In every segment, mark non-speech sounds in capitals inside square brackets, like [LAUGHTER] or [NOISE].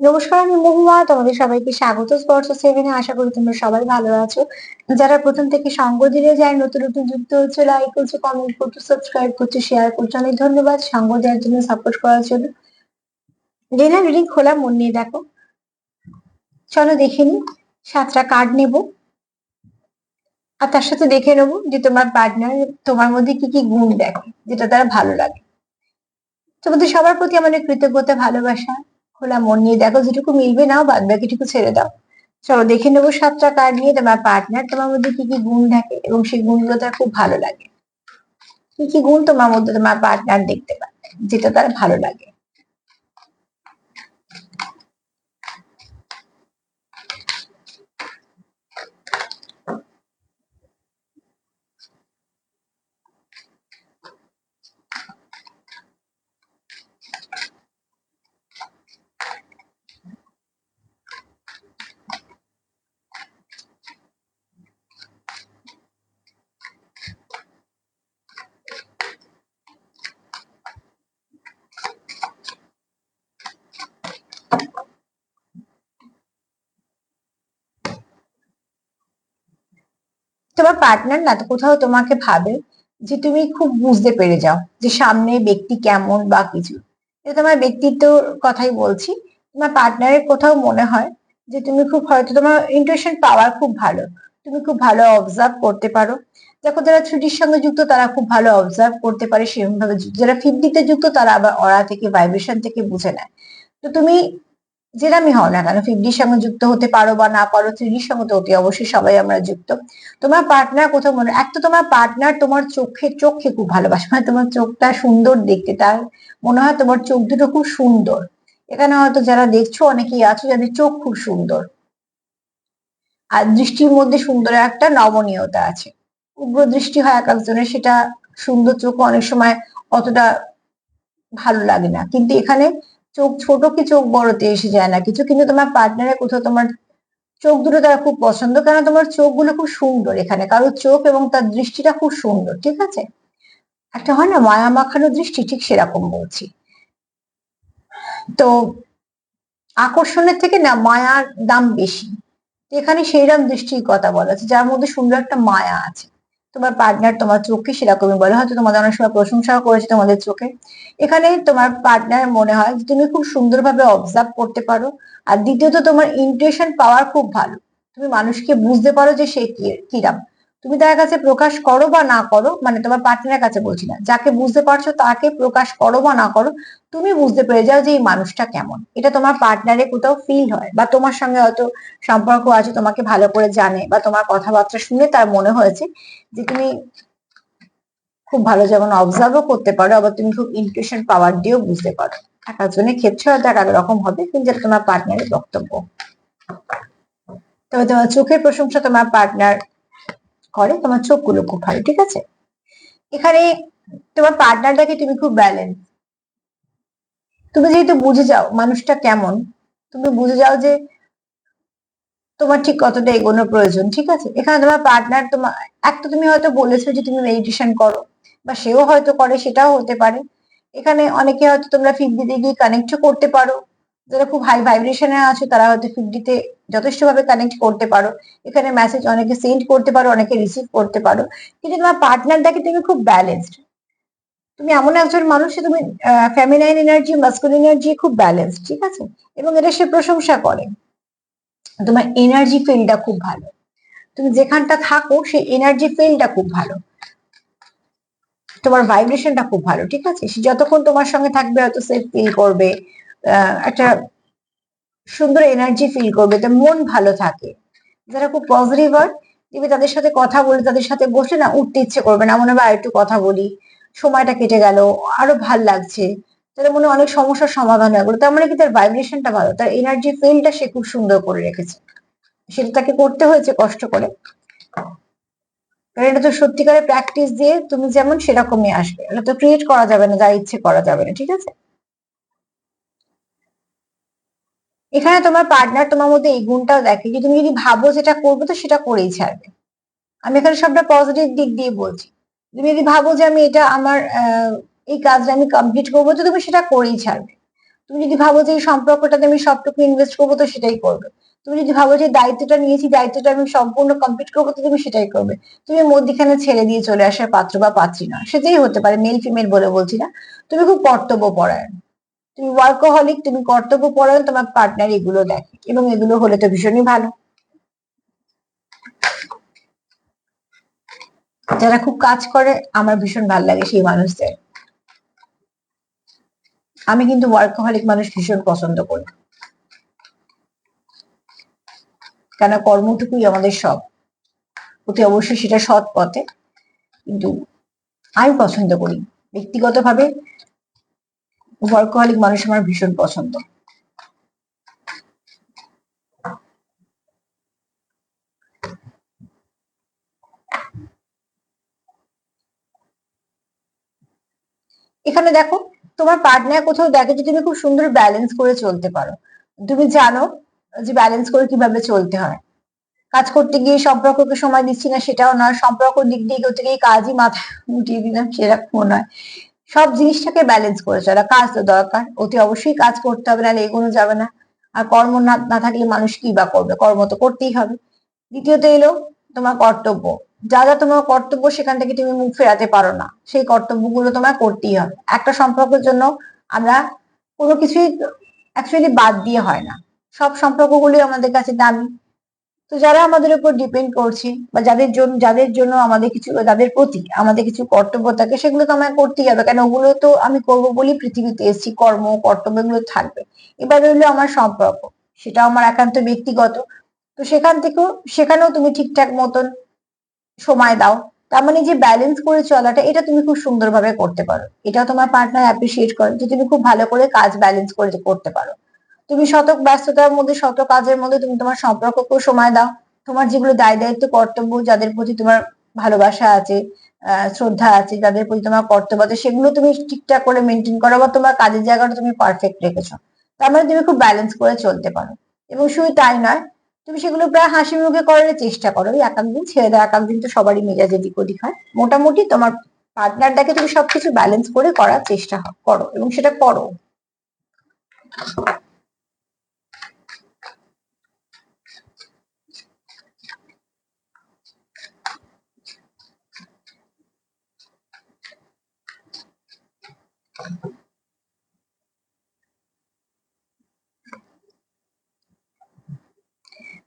নমস্কার আমি মহুয়া। তোমাদের সবাইকে স্বাগত স্পর্শ সেভেনে আশা করি তোমরা সবাই ভালো আছো। যারা প্রথম থেকে সঙ্গ দিলে যায় নতুন নতুন যুক্ত হচ্ছে লাইক করছ কমেন্ট করছ সাবস্ক্রাইব করছ শেয়ার করছ অনেক ধন্যবাদ সঙ্গ দেওয়ার জন্য সাপোর্ট করার জন্য। জেনারেল রিডিং খোলা মন নিয়ে দেখো। চলো দেখে নি সাতটা কার্ড নেব। আর তার সাথে দেখে নেব যে তোমার পার্টনার তোমার মধ্যে কি কি গুণ দেখো যেটা তারা ভালো লাগে। তোমাদের সবার প্রতি আমাদের কৃতজ্ঞতা ভালোবাসা। খোলা মন নিয়ে দেখো, যেটুকু মিলবে নাও বাদ বাকিটুকু ছেড়ে দাও। চলো, দেখে নেব সাতটা কার্ড নিয়ে তোমার পার্টনার তোমার মধ্যে কি কি গুণ থাকে এবং সেই গুণগুলো তার খুব ভালো লাগে। কি কি গুণ তোমার মধ্যে তোমার পার্টনার দেখতে পায়, যেটা তার ভালো লাগে। তোমার পার্টনার না, তো কোথাও তোমাকে ভাবে যে তুমি খুব বুঝতে পেরে যাও যে সামনে ব্যক্তি কেমন বা কিছু। তোমার ব্যক্তিত্বর কথাই বলছি, তোমার পার্টনারের কোথাও মনে হয় যে তুমি খুব হয়তো তোমার ইন্টুইশন পাওয়ার খুব ভালো, তুমি খুব ভালো অবজার্ভ করতে পারো। দেখো যারা থ্রিডির সঙ্গে যুক্ত তারা খুব ভালো অবজার্ভ করতে পারে সেরকম ভাবে যারা ফিফটিতে যুক্ত তারা আবার অরা থেকে ভাইব্রেশন থেকে বুঝে নেয়। তো তুমি যেরামই হও না কেন? ফিফটির সঙ্গে যুক্ত হতে পারো বা না পারো থ্রিডির সঙ্গে তো অতি অবশ্যই সবাই আমরা যুক্ত। তোমার পার্টনার কোথাও মনে, এক তো তোমার পার্টনার তোমার চোখে চোখে খুব ভালোবাসে। মানে তোমার চোখটা সুন্দর দেখতে, তার মনে হয় তোমার চোখ দুটো খুব সুন্দর। এখানে হয়তো যারা দেখছ, অনেকেই আছো যাদের চোখ খুব সুন্দর। আর দৃষ্টির মধ্যে সুন্দর একটা নমনীয়তা আছে। উগ্র দৃষ্টি হয় এক একজনের, সেটা সুন্দর চোখ অনেক সময় অতটা ভালো লাগে না। কিন্তু এখানে চোখ ছোট কি চোখ বড়তে এসে যায় না। কিছু কিন্তু তোমার পার্টনারের কোথাও তোমার চোখ দুটো তারা খুব পছন্দ কেন তোমার চোখগুলো খুব সুন্দর এখানে। কারোর চোখ এবং তার দৃষ্টিটা খুব সুন্দর, ঠিক আছে? একটা হয় না, মায়া মাখানো দৃষ্টি, ঠিক সেরকম বলছি। তো আকর্ষণের থেকে না মায়ার দাম বেশি। এখানে সেইরকম দৃষ্টির কথা বলা আছে, যার মধ্যে সুন্দর একটা মায়া আছে। তোমার পার্টনার তোমার চোখকে সেরকমই বলে। হয়তো তোমাদের অনেক সময় প্রশংসাও করেছে তোমাদের চোখে। এখানে তোমার পার্টনার মনে হয় যে তুমি খুব সুন্দরভাবে অবজার্ভ করতে পারো। আর দ্বিতীয়ত তোমার ইন্টুইশন পাওয়ার খুব ভালো। তুমি মানুষকে বুঝতে পারো যে সে কি কিরাম। তুমি তার কাছে প্রকাশ করো বা না করো মানে তোমার পার্টনারের কাছে বলছি না, যাকে বুঝতে পারছ তাকে প্রকাশ করো বা না করো, তুমি বুঝতে পেরে যাও যে এই মানুষটা কেমন। এটা তোমার পার্টনারে কোথাও ফিল হয় বা তোমার সঙ্গে হয়তো সম্পর্ক আছে, তোমাকে ভালো করে জানে বা তোমার কথাবার্তা শুনে তার মনে হয়েছে যে তুমি খুব ভালো যেমন অবজার্ভও করতে পারো, আবার তুমি খুব ইন্টুইশন পাওয়ার দিয়েও বুঝতে পারো। এক একজনের ক্ষেত্রে হয়তো এক এক রকম হবে, কিন্তু তোমার পার্টনারের বক্তব্য। তবে তোমার চোখের প্রশংসা তোমার পার্টনার করে, তোমার চোখগুলো খুব ভালো, ঠিক আছে? এখানে তোমার পার্টনারটাকে তুমি খুব ব্যালেন্স তুমি যেহেতু বুঝে যাও মানুষটা কেমন, তুমি বুঝে যাও যে তোমার ঠিক কতটা এগোনো প্রয়োজন, ঠিক আছে? এখানে তোমার পার্টনার তোমার একটা তুমি হয়তো বলেছ যে তুমি মেডিটেশন করো, বা সেও হয়তো করে, সেটাও হতে পারে। এখানে অনেকে হয়তো তোমরা ফিফটিতে গিয়ে কানেক্টও করতে পারো। যারা খুব হাই ভাইব্রেশনে আছো, তারা হয়তো ফিফটিতে যথেষ্ট ভাবে কানেক্ট করতে পারো। এখানে মেসেজ অনেকে সেন্ড করতে পারো, অনেকে রিসিভ করতে পারো। কিন্তু তোমার পার্টনারটাকে তুমি খুব ব্যালেন্সড তুমি এমন একজন মানুষ যে তুমি ফ্যামিনাইন এনার্জি মাস্কুলিন এনার্জি খুব ব্যালেন্স ঠিক আছে? এবং এটা সে প্রশংসা করে। তোমার এনার্জি ফিল্ডটা খুব ভালো। তুমি যেখানটা থাকো, সেই এনার্জি ফিল্ডটা খুব ভালো। তোমার ভাইব্রেশনটা খুব ভালো, ঠিক আছে? সে যতক্ষণ তোমার সঙ্গে থাকবে, হয়তো সেফ ফিল করবে। একটা সুন্দর এনার্জি ফিল করবে তো মন ভালো থাকে। যারা খুব পজিটিভ হয় তুমি তাদের সাথে কথা বলে, তাদের সাথে বসে না উঠতে ইচ্ছে করবে না। মনে হয় একটু কথা বলি, সময়টা কেটে গেল, আরও ভালো লাগছে। তাদের মনে অনেক সমস্যার সমাধান হয়ে গেলো। তার মানে কি? তার ভাইব্রেশনটা ভালো, তার এনার্জি ফিলটা সে খুব সুন্দর করে রেখেছে। সেটা তাকে করতে হয়েছে কষ্ট করে। কারণ এটা তো সত্যিকারের প্র্যাকটিস দিয়ে তুমি যেমন সেরকমই আসবে। এটা তো ক্রিয়েট করা যাবে না, যা ইচ্ছে করা যাবে না, ঠিক আছে? এখানে তোমার পার্টনার তোমার মধ্যে এই গুণটাও দেখে যে তুমি যদি ভাবো যেটা করবে, তো সেটা করেই ছাড়বে। আমি এখানে সবটা পজিটিভ দিক দিয়ে বলছি। তুমি যদি ভাবো যে আমি এটা আমার এই কাজটা আমি কমপ্লিট করব, তো তুমি সেটা করেই ছাড়বে। তুমি যদি ভাবো যে এই সম্পর্কটাতে আমি সবটুকু ইনভেস্ট করব, তো সেটাই করবে। তুমি যদি ভাবো যে দায়িত্বটা নিয়েছি, দায়িত্বটা আমি সম্পূর্ণ কমপ্লিট করব, তো তুমি সেটাই করবে। তুমি মধ্যিখানে ছেড়ে দিয়ে চলে আসার পাত্র বা পাত্রী না সেটাই হতে পারে মেল ফিমেল বলে বলছি না। তুমি খুব কর্তব্য পরায়ণ। তুমি ওয়ার্কোহলিক তুমি কর্তব্য পরায়ণ, তোমার পার্টনার এগুলো দেখে। এবং এগুলো হলে তো ভীষণই ভালো। যারা খুব কাজ করে, আমার ভীষণ ভালো লাগে সেই মানুষদের। আমি কিন্তু ওয়ার্কহলিক মানুষ ভীষণ পছন্দ করি। কেন কর্মটুকুই আমাদের সব। অতি অবশ্যই সেটা সৎ পথে। কিন্তু আমি পছন্দ করি। ব্যক্তিগতভাবে ওয়ার্কহলিক মানুষ আমার ভীষণ পছন্দ। এখানে দেখো, তোমার পার্টনার কোথাও দেখে যে তুমি খুব সুন্দর ব্যালেন্স করে চলতে পারো। তুমি জানো যে ব্যালেন্স করে কীভাবে চলতে হয়। কাজ করতে গিয়ে সম্পর্ককে সময় দিচ্ছি না, সেটাও নয়। সম্পর্ক দিক দিয়ে করতে গিয়ে কাজই মাথায় উঠিয়ে দিলাম সেরকম নয়। সব জিনিসটাকে ব্যালেন্স করে চলা কাজ তো দরকার, অতি অবশ্যই কাজ করতে হবে, নাহলে এগোনো যাবে না। আর কর্ম না না থাকলে মানুষ কি বা করবে? কর্ম তো করতেই হবে। দ্বিতীয়ত এলো তোমার কর্তব্য। যা যা তোমার কর্তব্য, সেখান থেকে তুমি মুখ ফেরাতে পারো না। সেই কর্তব্যগুলো তোমার করতেই হবে। একটা সম্পর্কের জন্য আমরা কোনো কিছুই অ্যাকচুয়ালি বাদ দিয়ে হয় না। সব সম্পর্কগুলি আমাদের কাছে দামি। তো যারা আমাদের উপর ডিপেন্ড করছে বা যাদের জন্য যাদের জন্য আমাদের কিছু, যাদের প্রতি আমাদের কিছু কর্তব্য থাকে, সেগুলো তো আমায় করতেই হবে। কেন ওগুলো তো আমি করব বলেই পৃথিবীতে এসেছি, কর্ম, কর্তব্য এগুলো থাকবে। এবার রইল আমার সম্পর্ক সেটা আমার একান্ত ব্যক্তিগত। তো সেখান থেকেও, সেখানেও তুমি ঠিকঠাক মতন সময় দাও। তার মানে যে ব্যালেন্স করে চলাটা, এটা তুমি খুব সুন্দরভাবে করতে পারো। এটা তোমার পার্টনার অ্যাপ্রিসিয়েট করে যে তুমি খুব ভালো করে কাজ ব্যালেন্স করে করতে পারো। তুমি শতক ব্যস্ততার মধ্যে শত কাজের মধ্যে তুমি তোমার সম্পর্ককেও সময় দাও। তোমার যেগুলো দায় দায়িত্ব, কর্তব্য, যাদের প্রতি তোমার ভালোবাসা আছে শ্রদ্ধা আছে, যাদের প্রতি তোমার কর্তব্য আছে, সেগুলো তুমি ঠিকঠাক করে মেনটেন করো বা তোমার কাজের জায়গাটা তুমি পারফেক্ট রেখেছো। তার মানে তুমি খুব ব্যালেন্স করে চলতে পারো। এবং শুধু তাই নয়, তুমি সেগুলো প্রায় হাসি মুখে করার চেষ্টা করো। এক দিন ছেড়ে দাও এক দিন তো সবারই মেজাজ এদিক ওদিক হয়। মোটামুটি তোমার পার্টনারটাকে তুমি সবকিছু ব্যালেন্স করে করার চেষ্টা করো এবং সেটা করো।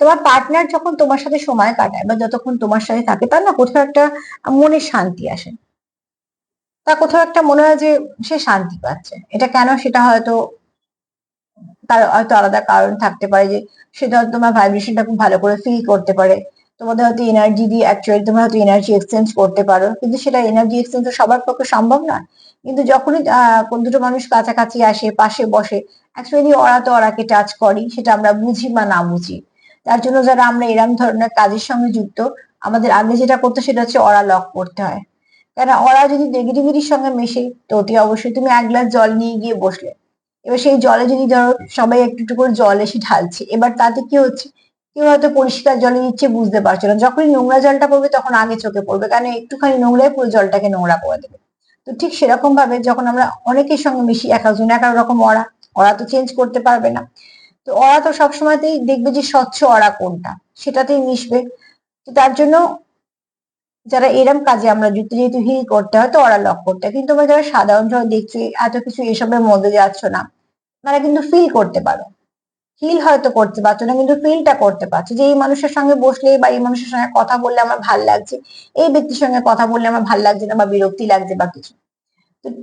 তোমার পার্টনার যখন তোমার সাথে সময় কাটায় বা যতক্ষণ তোমার সাথে থাকে, তার না কোথাও একটা মনে শান্তি আসে। তা কোথাও একটা মনে হয় যে সে শান্তি পাচ্ছে। এটা কেন সেটা হয়তো তার হয়তো আলাদা কারণ থাকতে পারে যে সে ধর তোমার ভাইব্রেশনটা খুব ভালো করে ফিল করতে পারে। তোমাদের হয়তো এনার্জি দিয়ে অ্যাকচুয়ালি তোমরা হয়তো এনার্জি এক্সচেঞ্জ করতে পারো। কিন্তু সেটা এনার্জি এক্সচেঞ্জ তো সবার পক্ষে সম্ভব না কিন্তু যখনই কোন দুটো মানুষ কাছাকাছি আসে, পাশে বসে অ্যাকচুয়ালি ওরা তো ওরাকে টাচ করি সেটা আমরা বুঝি বা না বুঝি। তার জন্য যারা আমরা এরম ধরনের কাজের সঙ্গে যুক্ত, আমাদের আগে যেটা করতে সেটা হচ্ছে ওরা লক করতে হয়। কেন ওরা যদি নেগেটিভিটির সঙ্গে মেশে, তো অতি অবশ্যই তুমি এক গ্লাস জল নিয়ে গিয়ে বসলে। এবার সেই জলে যদি ধরো সবাই একটু একটু করে জল এসে ঢালছে, এবার তাতে কি হচ্ছে? কেউ হয়তো পরিষ্কার জলে দিচ্ছে বুঝতে পারছ না। যখনই নোংরা জলটা পড়বে তখন আগে চোখে পড়বে কারণ একটুখানি নোংরায় পুরো জলটাকে নোংরা করে দেবে। তো ঠিক সেরকম ভাবে যখন আমরা অনেকের সঙ্গে মিশি, এক একজন, এক রকম ওরা ওরা তো চেঞ্জ করতে পারবে না। তো ওরা তো সবসময়তেই দেখবে যে স্বচ্ছ ওরা কোনটা, সেটাতেই মিশবে। তো তার জন্য যারা এরম কাজে আমরা যুক্ত, যেহেতু হিল করতে হয়, তো ওরা লক করতে হয়। কিন্তু তোমরা যারা সাধারণভাবে দেখছ, এত কিছু এসবের মধ্যে যাচ্ছ না, তারা কিন্তু ফিল করতে পারো। ফিল হয়তো করতে পারছ না, কিন্তু ফিলটা করতে পারছ। যে এই মানুষের সঙ্গে বসলে বা এই মানুষের সঙ্গে কথা বললে আমার ভালো লাগছে, এই ব্যক্তির সঙ্গে কথা বললে আমার ভালো লাগছে না বা বিরক্তি লাগছে বা কিছু।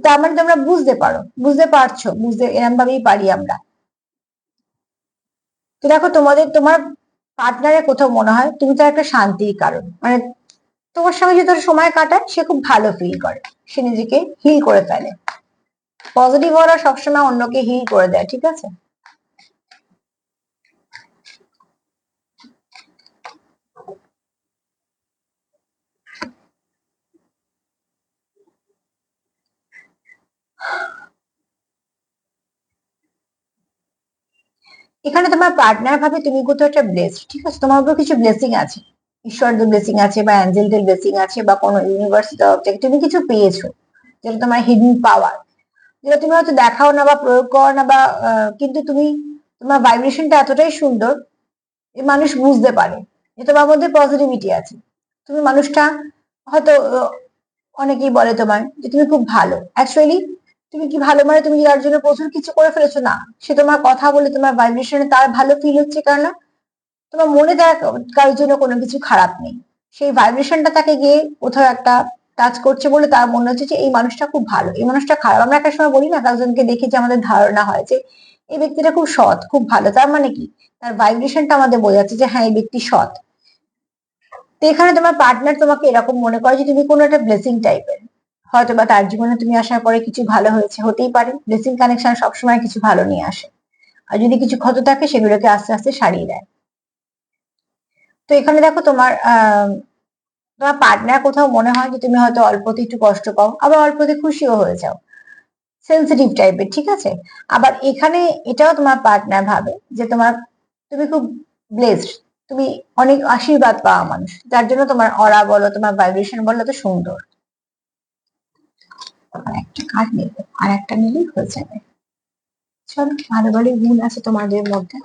তার মানে তোমরা বুঝতে পারো, বুঝতে পারছ, বুঝতে এরম ভাবেই পারি আমরা। তো দেখো তোমাদের, তোমার পার্টনারের কোথাও মনে হয়, তুমি তো একটা শান্তির কারণ। মানে তোমার সঙ্গে যে তোর সময় কাটায়, সে খুব ভালো ফিল করে। সে নিজেকে হিল করে ফেলে। পজিটিভ ওরা সবসময় অন্যকে হিল করে দেয়, ঠিক আছে? এখানে তোমার পার্টনার ভাবে তুমি কোথাও একটা ব্লেসড ঠিক আছে? তোমার উপর কিছু ব্লেসিং আছে। ঈশ্বরদের ব্লেসিং আছে বা অ্যাঞ্জেলদের ব্লেসিং আছে বা কোনো ইউনিভার্সিটি তরফ থেকে তুমি কিছু পেয়েছ যেটা তোমার হিডেন পাওয়ার যেটা তুমি হয়তো দেখাও না বা প্রয়োগ করো না বা কিন্তু তুমি, তোমার ভাইব্রেশনটা এতটাই সুন্দর যে মানুষ বুঝতে পারে যে তোমার মধ্যে পজিটিভিটি আছে। তুমি মানুষটা হয়তো অনেকেই বলে তোমার যে তুমি খুব ভালো। অ্যাকচুয়ালি তুমি কি ভালো মানে তুমি যার জন্য প্রচুর কিছু করে ফেলেছো? না, সে তোমার কথা বলে তোমার ভাইব্রেশনে তার ভালো ফিল হচ্ছে কারণ তোমার মনে তার কারোর জন্য কোনো কিছু খারাপ নেই। সেই ভাইব্রেশনটা তাকে গিয়ে কোথাও একটা টাচ করছে বলে তার মনে হচ্ছে যে এই মানুষটা খুব ভালো, এই মানুষটা খারাপ। আমরা একটা সময় বলি না কাউজনকে দেখি যে আমাদের ধারণা হয় যে এই ব্যক্তিটা খুব সৎ, খুব ভালো। তার মানে কি? তার ভাইব্রেশনটা আমাদের বোঝাচ্ছে যে হ্যাঁ এই ব্যক্তি সৎ। তো এখানে তোমার পার্টনার তোমাকে এরকম মনে করে যে তুমি কোনো একটা ব্লেসিং টাইপের হয়তো বা তার জীবনে তুমি আসার পরে কিছু ভালো হয়েছে, হতেই পারে। ব্লেসিং কানেকশন সবসময় কিছু ভালো নিয়ে আসে। আর যদি কিছু ক্ষত থাকে, সেগুলোকে আস্তে আস্তে সারিয়ে দেয়। তো এখানে দেখো তোমার তোমার পার্টনার কোথাও মনে হয় যে তুমি হয়তো অল্পতে একটু কষ্ট পাও, আবার অল্পতে খুশিও হয়ে যাও। সেন্সিটিভ টাইপের ঠিক আছে? আবার এখানে এটাও তোমার পার্টনার ভাবে যে তোমার, তুমি খুব ব্লেসড তুমি অনেক আশীর্বাদ পাওয়া মানুষ। যার জন্য তোমার অরা বলো, তোমার ভাইব্রেশন বলো, তো সুন্দর। আর একটা কার্ড নেবে আর একটা নিলেই হয়ে যাবে। চলো ভালো ভালো গুণ আছে তোমাদের মধ্যে।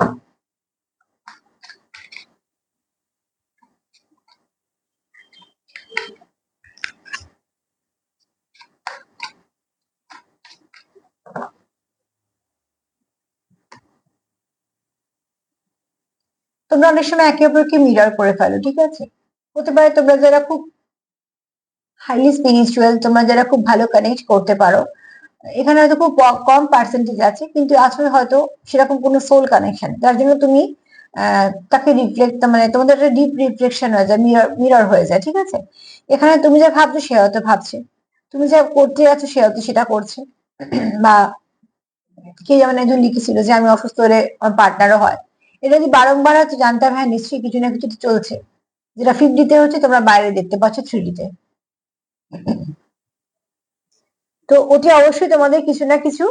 তোমরা অনেক সময় একে অপরকে মিরর করে ফেলো, ঠিক আছে? হতে পারে তোমরা যারা খুব হাইলি স্পিরিচুয়াল তোমরা যারা খুব ভালো কানেক্ট করতে পারো। এখানে হয়তো খুব কম পার্সেন্টেজ আছে, কিন্তু আসলে হয়তো সেরকম কোনো সোল কানেকশন যার জন্য তুমি তাকে রিফ্লেক্ট মানে তোমাদের একটা ডিপ রিফ্লেকশন হয়ে যায় মিরর মিরর হয়ে যায়, ঠিক আছে? এখানে তুমি যা ভাবছ, সে হয়তো ভাবছে। তুমি যা করতে যাচ্ছ, সে হয়তো সেটা করছে। [CLEARS THROAT] বা কে যেমন একজন লিখেছিল যে, আমি অসুস্থ হলে আমার পার্টনারও হয়। এটা যদি বারংবার হয়তো জানতে হবে হ্যাঁ নিশ্চয়ই কিছু না কিছু চলছে। যেটা ফিফটিতে হচ্ছে, তোমরা বাইরে দেখতে পাচ্ছ থ্রিডিতে তো ওটি অবশ্যই তোমাদের কিছু না কিছু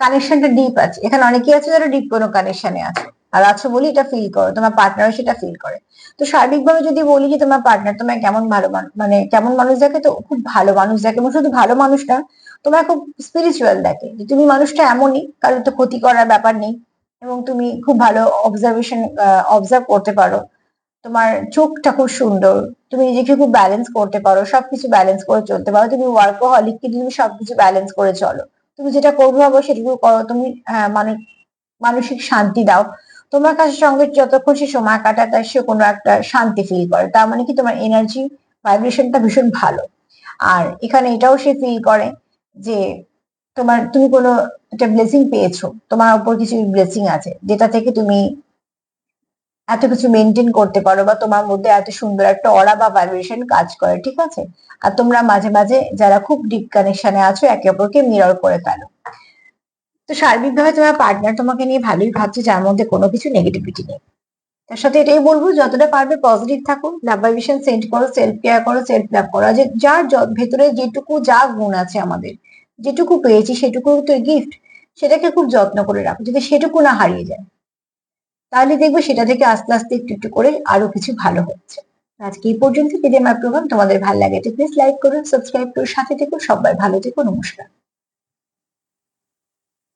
কানেকশনটা ডিপ আছে। এখানে অনেকেই আছে যারা ডিপ কোনো কানেকশনে আছে। আর আছো বলি এটা ফিল করো, তোমার পার্টনারও সেটা ফিল করে। তো সার্বিকভাবে যদি বলি যে তোমার পার্টনার তোমার কেমন ভালো মানে কেমন মানুষ দেখে তো খুব ভালো মানুষ দেখে। এবং শুধু ভালো মানুষ না তোমার খুব স্পিরিচুয়াল দেখে। যে তুমি মানুষটা এমনই, কারোর তো ক্ষতি করার ব্যাপার নেই। এবং তুমি খুব ভালো অবজারভেশন অবজার্ভ করতে পারো। তোমার চোখটা খুব সুন্দর। তুমি নিজেকে খুব ব্যালেন্স করতে পারো সবকিছু ব্যালেন্স করে চলতে পারো। তুমি ওয়ার্কোহলিক কিন্তু তুমি সবকিছু ব্যালেন্স করে চলো। তুমি যেটা করবে ভাবো সেটুকু করো। তুমি আহ, মানে মানসিক শান্তি দাও। তোমার কাছে সঙ্গে যতক্ষণ সে সময় কাটাতে সে কোনো একটা শান্তি ফিল করে। তার মানে কি? তোমার এনার্জি ভাইব্রেশনটা ভীষণ ভালো। আর এখানে এটাও সে ফিল করে যে তোমার তুমি কোনো একটা ব্লেসিং পেয়েছ। তোমার উপর কিছু ব্লেসিং আছে। যেটা থেকে তুমি এত কিছু মেনটেন করতে পারো বা তোমার মধ্যে এত সুন্দর একটা অরা বা ভাইব্রেশন কাজ করে, ঠিক আছে? আর তোমরা মাঝে মাঝে যারা খুব ডিপ কানেকশনে আছো, একে অপরকে মিরর করে ফেলো। তো সার্বিকভাবে তোমার পার্টনার তোমাকে নিয়ে ভালোই ভাবছে, যার মধ্যে কোনো কিছু নেগেটিভিটি নেই। তার সাথে এটাই বলব, যতটা পারবে পজিটিভ থাকো লাভ ভাইব্রেশন সেন্ড করো সেলফ কেয়ার করো সেলফ লাভ করো যে যার ভেতরে যেটুকু যা গুণ আছে আমাদের, যেটুকু পেয়েছি সেটুকু তো গিফট সেটাকে খুব যত্ন করে রাখো। যদি সেটুকু না হারিয়ে যায় তাহলে দেখবে সেটা থেকে আস্তে আস্তে একটু একটু করে আরও কিছু ভালো হচ্ছে। আজকে এই পর্যন্ত যদি আমার প্রোগ্রাম তোমাদের ভালো লাগে প্লিজ লাইক করুন সাবস্ক্রাইব করুন, সাথে থেকো সবাই ভালো থেকো নমস্কার।